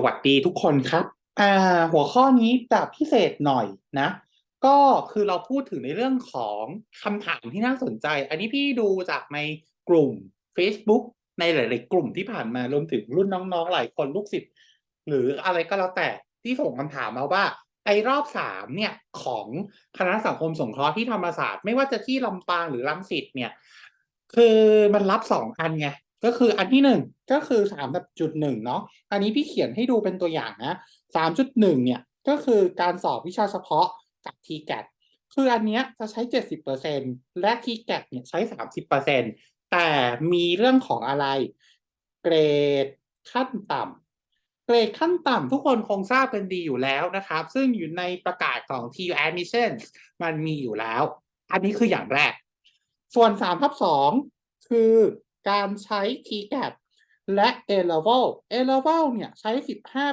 สวัสดีทุกคนครับ อ่า หัวข้อนี้แบบพิเศษหน่อยนะ ก็คือเราพูดถึงในเรื่องของคำถามที่น่าสนใจ อันนี้พี่ดูจากในกลุ่ม Facebook ในหลาย ๆ กลุ่มที่ผ่านมารวมถึงรุ่นน้อง ๆ หลายคนลูกศิษย์หรืออะไรก็แล้วแต่ที่ส่งคำถามมาว่า ไอ้รอบสามเนี่ยของคณะสังคมสงเคราะห์ที่ธรรมศาสตร์ ไม่ว่าจะที่ลำปางหรือรังสิตเนี่ย คือมันรับสองอันไง ก็คืออันที่หนึ่งก็คือสามจุดหนึ่งเนาะอันนี้พี่เขียนให้ดูเป็นตัวอย่างนะสามจุดหนึ่งเนี่ยก็คือการสอบวิชาเฉพาะกับ TGAT คืออันเนี้ยจะใช้เจ็ดสิบเปอร์เซ็นและ TGAT เนี่ยใช้สามสิบเปอร์เซ็นแต่มีเรื่องของอะไร เกรดขั้นต่ำเกรดขั้นต่ำทุกคนคงทราบกันดีอยู่แล้วนะครับ ซึ่งอยู่ในประกาศของ TU Admissions มันมีอยู่แล้ว อันนี้คืออย่างแรก ส่วน3ทับ2คือ การใช้ TGAT และ A level A level เนี่ยใช้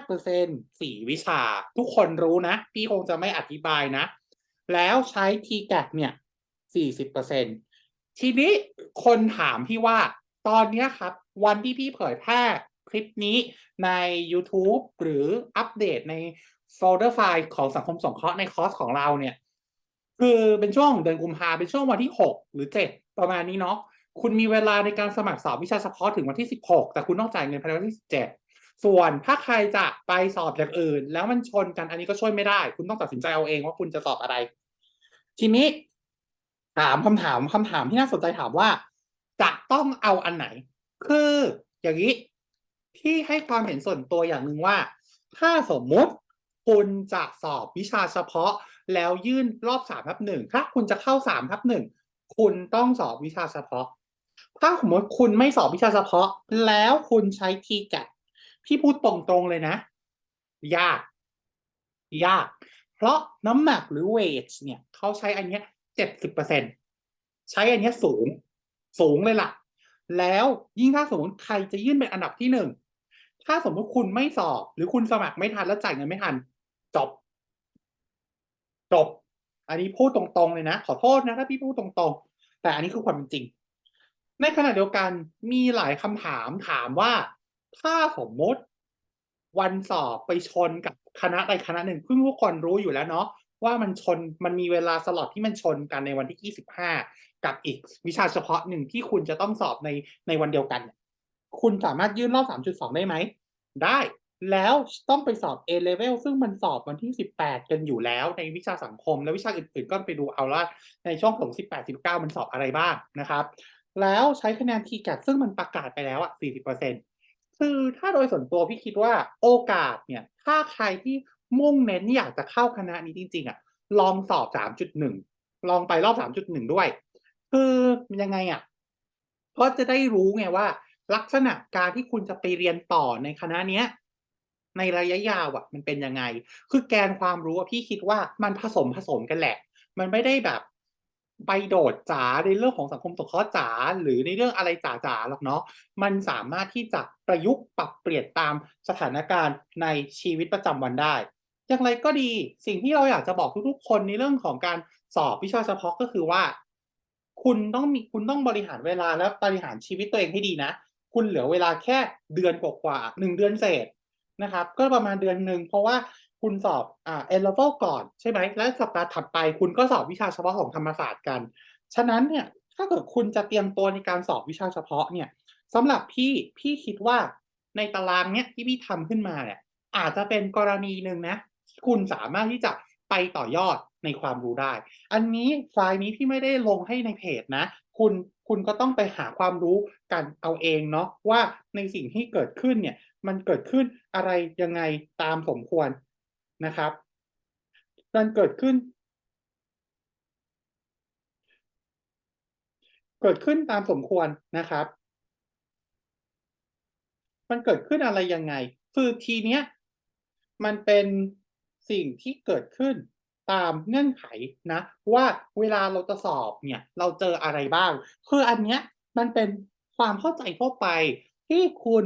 15% 4 วิชา ทุกคนรู้นะ พี่คงจะไม่อธิบายนะ แล้วใช้ TGAT เนี่ย 40%ทีนี้คนถามพี่ว่าตอนนี้ครับ วันที่พี่เผยแพร่คลิปนี้ใน YouTube หรืออัปเดตในโฟลเดอร์ไฟล์ของสังคมสงเคราะห์ในคอร์สของเราเนี่ย คือเป็นช่วงเดือนกุมภาเป็นช่วงวันที่ 6 หรือ 7 ประมาณนี้เนาะ คุณมีเวลาในการสมัครสอบวิชาเฉพาะถึงวันที่ 16 แต่คุณต้องจ่ายเงินภายในวันที่ 17 ส่วนถ้าใครจะไปสอบอย่างอื่น แล้วมันชนกันอันนี้ก็ช่วยไม่ได้ คุณต้องตัดสินใจเอาเองว่าคุณจะสอบอะไร ทีนี้ ถามคำถามคำถามที่น่าสนใจถามว่า จะต้องเอาอันไหน คืออย่างนี้ที่ให้ความเห็นส่วนตัวอย่างหนึ่งว่า ถ้าสมมุติคุณจะสอบวิชาเฉพาะ แล้วยื่นรอบสามทับหนึ่งถ้าคุณจะเข้าสามทับหนึ่งคุณต้องสอบวิชาเฉพาะ ถ้าสมมติคุณไม่สอบวิชาเฉพาะ แล้วคุณใช้ทีแกพี่พูดตรงๆเลยนะ ยาก ยาก เพราะน้ำหนักหรือเวทเนี่ยเขาใช้อันเนี้ยเจ็ดสิบเปอร์เซ็นใช้อันเนี้ยสูง สูงเลยล่ะ แล้วยิ่งถ้าสมมติใครจะยื่นเป็นอันดับที่หนึ่งถ้าสมมติคุณไม่สอบ หรือคุณสมัครไม่ทันแล้วจ่ายเงินไม่ทัน จบ จบ อันนี้พูดตรงๆเลยนะ ขอโทษนะถ้าพี่พูดตรงๆ แต่อันนี้คือความเป็นจริง ในขณะเดียวกันมีหลายคำถามถามว่า ถ้าสมมติวันสอบไปชนกับคณะใดคณะหนึ่งเพิ่งทุกคนรู้อยู่แล้วเนาะว่ามันชนมันมีเวลาสล็อตที่มันชนกันในวันที่ 25 กับอีกวิชาเฉพาะหนึ่งที่คุณจะต้องสอบในในวันเดียวกัน คุณสามารถยื่นรอบ 3.2 ได้ไหม ได้แล้วต้องไปสอบ A level ซึ่งมันสอบวันที่ 18 กันอยู่แล้วในวิชาสังคมและวิชาอื่นๆ ก็ไปดูเอาว่าในช่วงของ 18 19 มันสอบอะไรบ้างนะครับ แล้วใช้คะแนน TGAT ซึ่งมันประกาศไปแล้วอะ40%คือถ้าโดยส่วนตัวพี่คิดว่าโอกาสเนี่ย ถ้าใครที่มุ่งเน้นอยากจะเข้าคณะนี้จริง ๆอะลองสอบ 3.1 ลองไปรอบ 3.1 ด้วย คือยังไงอะเพราะจะได้รู้ไงว่า ลักษณะการที่คุณจะไปเรียนต่อในคณะเนี้ยในระยะยาวอะมันเป็นยังไง คือแกนความรู้อะพี่คิดว่ามันผสมผสมกันแหละ มันไม่ได้แบบ ไปโดดจ๋าในเรื่องของสังคมสงเคราะห์จ๋าหรือในเรื่องอะไรจ๋าๆหรอกเนาะมันสามารถที่จะประยุกต์ปรับเปลี่ยนตามสถานการณ์ในชีวิตประจำวันได้ อย่างไรก็ดีสิ่งที่เราอยากจะบอกทุกๆ คนในเรื่องของการสอบวิชาเฉพาะก็คือว่า คุณต้องมีคุณต้องบริหารเวลาและบริหารชีวิตตัวเองให้ดีนะ คุณเหลือเวลาแค่เดือนกว่าๆหนึ่งเดือนเศษนะครับ ก็ประมาณเดือนหนึ่งเพราะว่า คุณสอบอ่า A level ก่อนใช่ไหมและสัปดาห์ถัดไปคุณก็สอบวิชาเฉพาะของธรรมศาสตร์กัน ฉะนั้นเนี่ยถ้าเกิดคุณจะเตรียมตัวในการสอบวิชาเฉพาะเนี่ยสำหรับพี่พี่คิดว่าในตารางเนี้ยที่พี่ทำขึ้นมาเนี่ยอาจจะเป็นกรณีหนึ่งนะคุณสามารถที่จะไปต่อยอดในความรู้ได้ อันนี้ไฟล์นี้พี่ไม่ได้ลงให้ในเพจนะ คุณคุณก็ต้องไปหาความรู้กันเอาเองเนาะว่าในสิ่งที่เกิดขึ้นเนี่ยมันเกิดขึ้นอะไรยังไงตามสมควร นะครับมันเกิดขึ้น เกิดขึ้นตามสมควรนะครับ มันเกิดขึ้นอะไรยังไง คือทีเนี้ยมันเป็นสิ่งที่เกิดขึ้นตามเงื่อนไขนะ ว่าเวลาเราจะสอบเนี่ย เราเจออะไรบ้าง คืออันเนี้ยมันเป็นความเข้าใจทั่วไปที่คุณ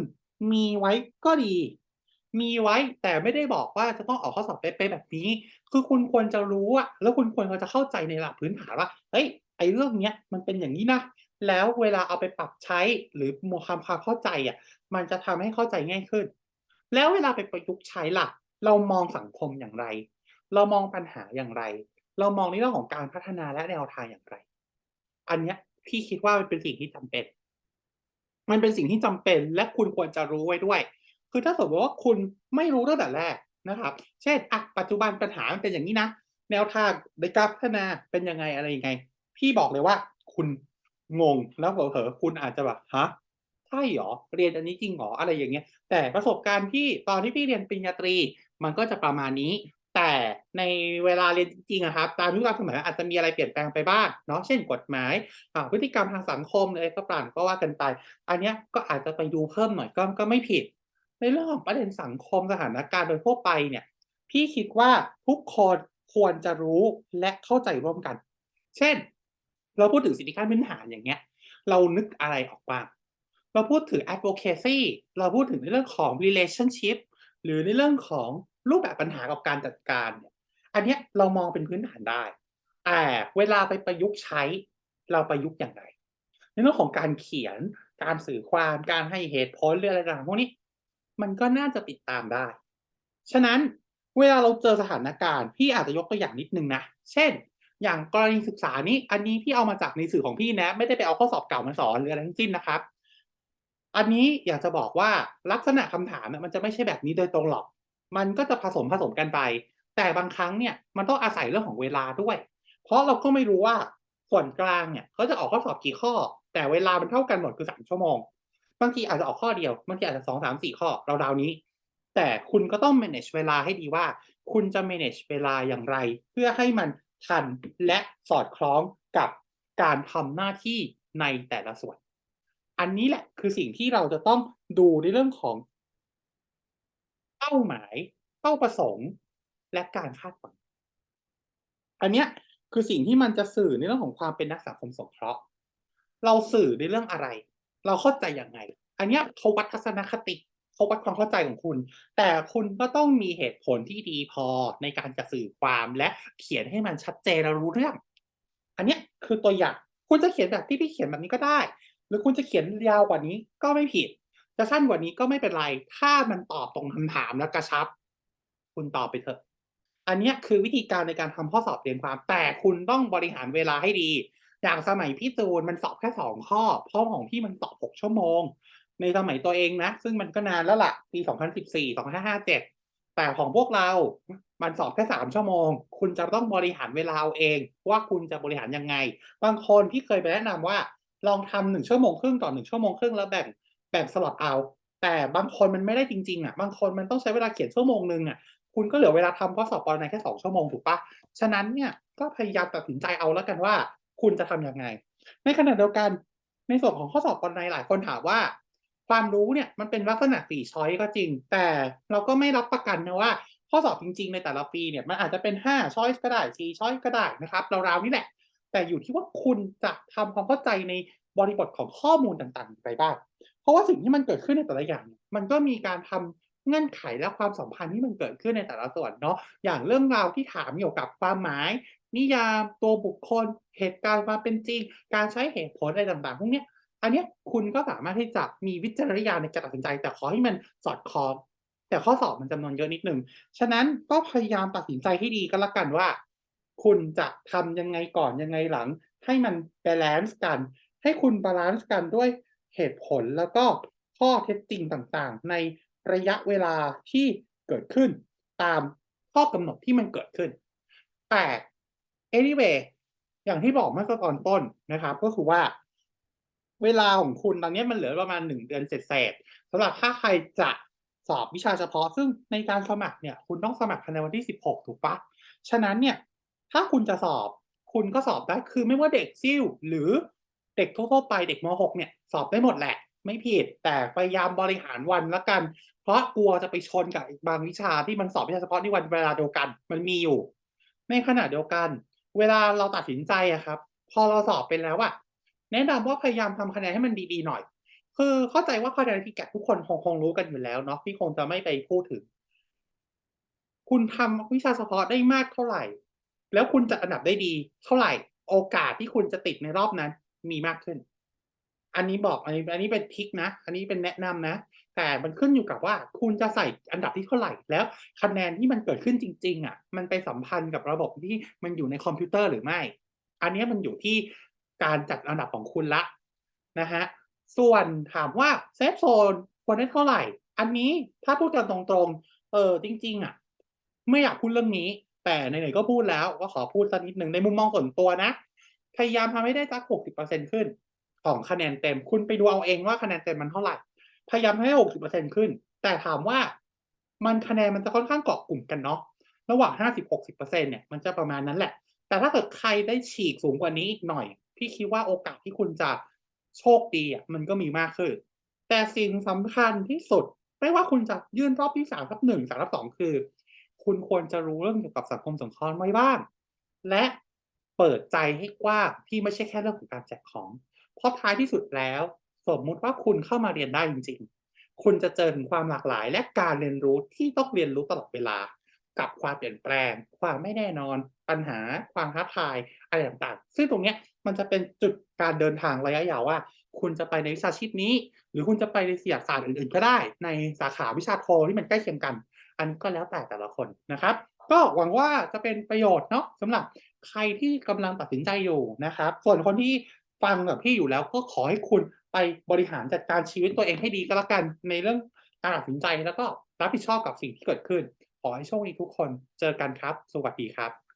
มีไว้ก็ดี มีไว้แต่ไม่ได้บอกว่าจะต้องออกข้อสอบเป๊ะๆแบบนี้ คือคุณควรจะรู้อะแล้วคุณควรจะเข้าใจในหลักพื้นฐานว่าเฮ้ยไอ้เรื่องเนี้ยมันเป็นอย่างนี้นะแล้วเวลาเอาไปปรับใช้หรือมความความเข้าใจอะมันจะทำให้เข้าใจง่ายขึ้น แล้วเวลาไปประยุกต์ใช้ล่ะ เรามองสังคมอย่างไร เรามองปัญหาอย่างไร เรามองในเรื่องของการพัฒนาและแนวทางอย่างไร อันเนี้ยพี่คิดว่ามันเป็นสิ่งที่จำเป็น มันเป็นสิ่งที่จำเป็นและคุณควรจะรู้ไว้ด้วย คือถ้าสมมติว่าคุณไม่รู้ตั้งแต่แรกนะครับ เช่นอะปัจจุบันปัญหามันเป็นอย่างนี้นะ แนวทางในการพัฒนาเป็นยังไงอะไรยังไง พี่บอกเลยว่าคุณงงแล้วเผลอๆคุณอาจจะแบบฮะใช่หรอเรียนอันนี้จริงหรออะไรอย่างเงี้ย แต่ประสบการณ์ที่ตอนที่พี่เรียนปริญญาตรี มันก็จะประมาณนี้ แต่ในเวลาเรียนจริงๆอะครับ ตามยุคตามสมัยอาจจะมีอะไรเปลี่ยนแปลงไปบ้างเนาะเช่นกฎหมายพฤติกรรมทางสังคมอะไรก็ปรานก็ว่ากันไป อันเนี้ยก็อาจจะไปดูเพิ่มหน่อยก็ก็ไม่ผิด ในเรื่องของประเด็นสังคมสถานการณ์โดยทั่วไปเนี่ย พี่คิดว่าทุกคนควรจะรู้และเข้าใจร่วมกัน เช่น เราพูดถึงสิทธิขั้นพื้นฐานอย่างเงี้ย เรานึกอะไรออกบ้างเราพูดถึง advocacy เราพูดถึงในเรื่องของ relationship หรือในเรื่องของรูปแบบปัญหากับการจัดการเนี่ยอันเนี้ยเรามองเป็นพื้นฐานได้ แต่เวลาไปประยุกต์ใช้ เราประยุกต์อย่างไร ในเรื่องของการเขียน การสื่อความ การให้เหตุผลหรืออะไรต่างๆพวกนี้ มันก็น่าจะติดตามได้ ฉะนั้นเวลาเราเจอสถานการณ์พี่อาจจะยกตัวอย่างนิดนึงนะ เช่น อย่างกรณีศึกษานี้ อันนี้พี่เอามาจากในสื่อของพี่นะ ไม่ได้ไปเอาข้อสอบเก่ามาสอนหรืออะไรทั้งสิ้นนะครับ อันนี้อยากจะบอกว่าลักษณะคำถามเนี่ยมันจะไม่ใช่แบบนี้โดยตรงหรอก มันก็จะผสมผสมกันไป แต่บางครั้งเนี่ยมันต้องอาศัยเรื่องของเวลาด้วย เพราะเราก็ไม่รู้ว่าส่วนกลางเนี่ยเขาจะออกข้อสอบกี่ข้อ แต่เวลามันเท่ากันหมดคือสามชั่วโมง บางทีอาจจะออกข้อเดียว บางทีอาจจะสองสามสี่ข้อราวๆนี้ แต่คุณก็ต้อง manage เวลาให้ดีว่า คุณจะ manage เวลาอย่างไร เพื่อให้มันทันและสอดคล้องกับการทำหน้าที่ในแต่ละส่วน อันนี้แหละคือสิ่งที่เราจะต้องดูในเรื่องของเป้าหมาย เป้าประสงค์ และการคาดหวัง อันเนี้ยคือสิ่งที่มันจะสื่อในเรื่องของความเป็นนักสังคมสงเคราะห์ เราสื่อในเรื่องอะไร เราเข้าใจยังไง อันเนี้ยเขาวัดทัศนคติเขาวัดความเข้าใจของคุณ แต่คุณก็ต้องมีเหตุผลที่ดีพอในการจะสื่อความและเขียนให้มันชัดเจนและรู้เรื่อง อันเนี้ยคือตัวอย่างคุณจะเขียนแบบที่พี่เขียนแบบนี้ก็ได้ หรือคุณจะเขียนยาวกว่านี้ก็ไม่ผิดจะสั้นกว่านี้ก็ไม่เป็นไร ถ้ามันตอบตรงคำถามและกระชับ คุณตอบไปเถอะ อันเนี้ยคือวิธีการในการทำข้อสอบเรียนความ แต่คุณต้องบริหารเวลาให้ดี อย่างสมัยพี่จูนมันสอบแค่สองข้อพราะของพี่มันสอบหกชั่วโมง ในสมัยตัวเองนะ ซึ่งมันก็นานแล้วล่ะ ปี2014 2557แต่ของพวกเรา มันสอบแค่3ชั่วโมง คุณจะต้องบริหารเวลาเอาเอง ว่าคุณจะบริหารยังไง บางคนที่เคยไปแนะนำว่า ลองทำหนึ่งชั่วโมงครึ่งต่อหนึ่งชั่วโมงครึ่งแล้วแบ่งแบ่งสล็อตเอา แต่บางคนมันไม่ได้จริงๆอะ บางคนมันต้องใช้เวลาเขียนชั่วโมงหนึ่งอะคุณก็เหลือเวลาทำข้อสอบปรนัยแค่2ชั่วโมงถูกปะฉะนั้นเนี่ยก็พยายามตัดสินใจเอาแล้วกันว่า คุณจะทำยังไง ในขณะเดียวกันในส่วนของข้อสอบปรนัยหลายคนถามว่า ความรู้เนี่ยมันเป็นลักษณะสี่ช้อยก็จริง แต่เราก็ไม่รับประกันนะว่าข้อสอบจริง ๆ ในแต่ละปีเนี่ยมันอาจจะเป็น5ช้อยก็ได้4ช้อยก็ได้นะครับราวๆนี่แหละ แต่อยู่ที่ว่าคุณจะทำความเข้าใจในบริบทของข้อมูลต่างๆไปบ้าง เพราะว่าสิ่งที่มันเกิดขึ้นในแต่ละอย่าง มันก็มีการทำเงื่อนไขและความสัมพันธ์ที่มันเกิดขึ้นในแต่ละส่วนเนาะอย่างเรื่องราวที่ถามเกี่ยวกับความหมาย นิยามตัวบุคคลเหตุการณ์ความเป็นจริง การใช้เหตุผลอะไรต่างๆพวกนี้อันนี้คุณก็สามารถที่จะมีวิจารณญาณในการตัดสินใจ แต่ขอให้มันสอดคล้องแต่ข้อสอบมันจำนวนเยอะนิดหนึ่ง ฉะนั้นก็พยายามตัดสินใจให้ดีก็แล้วกันว่า คุณจะทำยังไงก่อนยังไงหลัง ให้มันบาลันซ์กัน ให้คุณบาลันซ์กันด้วยเหตุผลแล้วก็ข้อเท็จจริงต่างๆ ในระยะเวลาที่เกิดขึ้น ตามข้อกำหนดที่มันเกิดขึ้น แต่ anyway อย่างที่บอกเมื่อตอนต้นนะครับ ก็คือว่า เวลาของคุณตอนนี้มันเหลือประมาณหนึ่งเดือนเศษๆสำหรับถ้าใครจะสอบวิชาเฉพาะ ซึ่งในการสมัครเนี่ย คุณต้องสมัครภายในวันที่16ถูกปะฉะนั้นเนี่ย ถ้าคุณจะสอบ คุณก็สอบได้คือไม่ว่าเด็กซิ่วหรือเด็กทั่วๆไปเด็กม .6 เนี่ยสอบได้หมดแหละ ไม่ผิดแต่พยายามบริหารวันละกัน เพราะกลัวจะไปชนกับบางวิชาที่มันสอบวิชาเฉพาะในวันเวลาเดียวกัน มันมีอยู่ในขณะเดียวกัน เวลาเราตัดสินใจอะครับ พอเราสอบเป็นแล้วอะแนะนำว่าพยายามทำคะแนนให้มันดีๆหน่อย คือเข้าใจว่าคะแนน TCAT ทุกคนคงคงรู้กันอยู่แล้วเนาะพี่คงจะไม่ไปพูดถึง คุณทำวิชาเฉพาะได้มากเท่าไหร่ แล้วคุณจะอันดับได้ดีเท่าไหร่ โอกาสที่คุณจะติดในรอบนั้น มีมากขึ้น อันนี้บอกอันนี้อันนี้เป็นทิกนะ อันนี้เป็นแนะนำนะ แต่มันขึ้นอยู่กับว่าคุณจะใส่อันดับที่เท่าไหร่แล้วคะแนนที่มันเกิดขึ้นจริง ๆ อะ มันไปสัมพันธ์กับระบบที่มันอยู่ในคอมพิวเตอร์หรือไม่ อันนี้มันอยู่ที่การจัดอันดับของคุณล้วนะครับส่วนถามว่าเซฟโซนควรได้เท่าไหร่ อันนี้ถ้าพูดกันตรงๆ เออจริง ๆ อะ ไม่อยากพูดเรื่องนี้ แต่ไหนๆก็พูดแล้วก็ขอพูดสักนิดหนึ่งในมุมมองส่วนตัวนะ พยายามทำให้ได้สัก60%ขึ้น ของคะแนนเต็ม คุณไปดูเอาเองว่าคะแนนเต็มมันเท่าไหร่ พยายามให้ได้60%ขึ้น แต่ถามว่ามันคะแนนมันจะค่อนข้างเกาะกลุ่มกันเนาะระหว่าง50-60%เปอร์เซ็นเนี่ยมันจะประมาณนั้นแหละ แต่ถ้าเกิดใครได้ฉีกสูงกว่านี้อีกหน่อย พี่คิดว่าโอกาสที่คุณจะโชคดีอะมันก็มีมากขึ้น แต่สิ่งสำคัญที่สุด ไม่ว่าคุณจะยื่นรอบที่3/1 3/2คือ คุณควรจะรู้เรื่องเกี่ยวกับสังคมสงเคราะห์ไว้บ้าง และเปิดใจให้กว้างที่ไม่ใช่แค่เรื่องของการแจกของ เพราะท้ายที่สุดแล้ว สมมุติว่าคุณเข้ามาเรียนได้จริง ๆ คุณจะเจอถึงความหลากหลาย และการเรียนรู้ที่ต้องเรียนรู้ตลอดเวลา กับความเปลี่ยนแปลง ความไม่แน่นอน ปัญหา ความท้าทายอะไรต่างๆ ซึ่งตรงเนี้ยมันจะเป็นจุดการเดินทางระยะยาวว่า คุณจะไปในวิชาชีพนี้ หรือคุณจะไปในสียศาสตร์อื่น ๆ ก็ได้ ในสาขาวิชาโทที่มันใกล้เคียงกัน อันก็แล้วแต่แต่ละคนนะครับ ก็หวังว่าจะเป็นประโยชน์เนาะสำหรับใครที่กำลังตัดสินใจอยู่นะครับ ส่วนคนที่ฟังแบบพี่อยู่แล้วก็ขอให้คุณ ไปบริหารจัดการชีวิตตัวเองให้ดีก็แล้วกันในเรื่องการตัดสินใจแล้วก็รับผิดชอบกับสิ่งที่เกิดขึ้น ขอให้โชคดีทุกคนเจอกันครับ สวัสดีครับ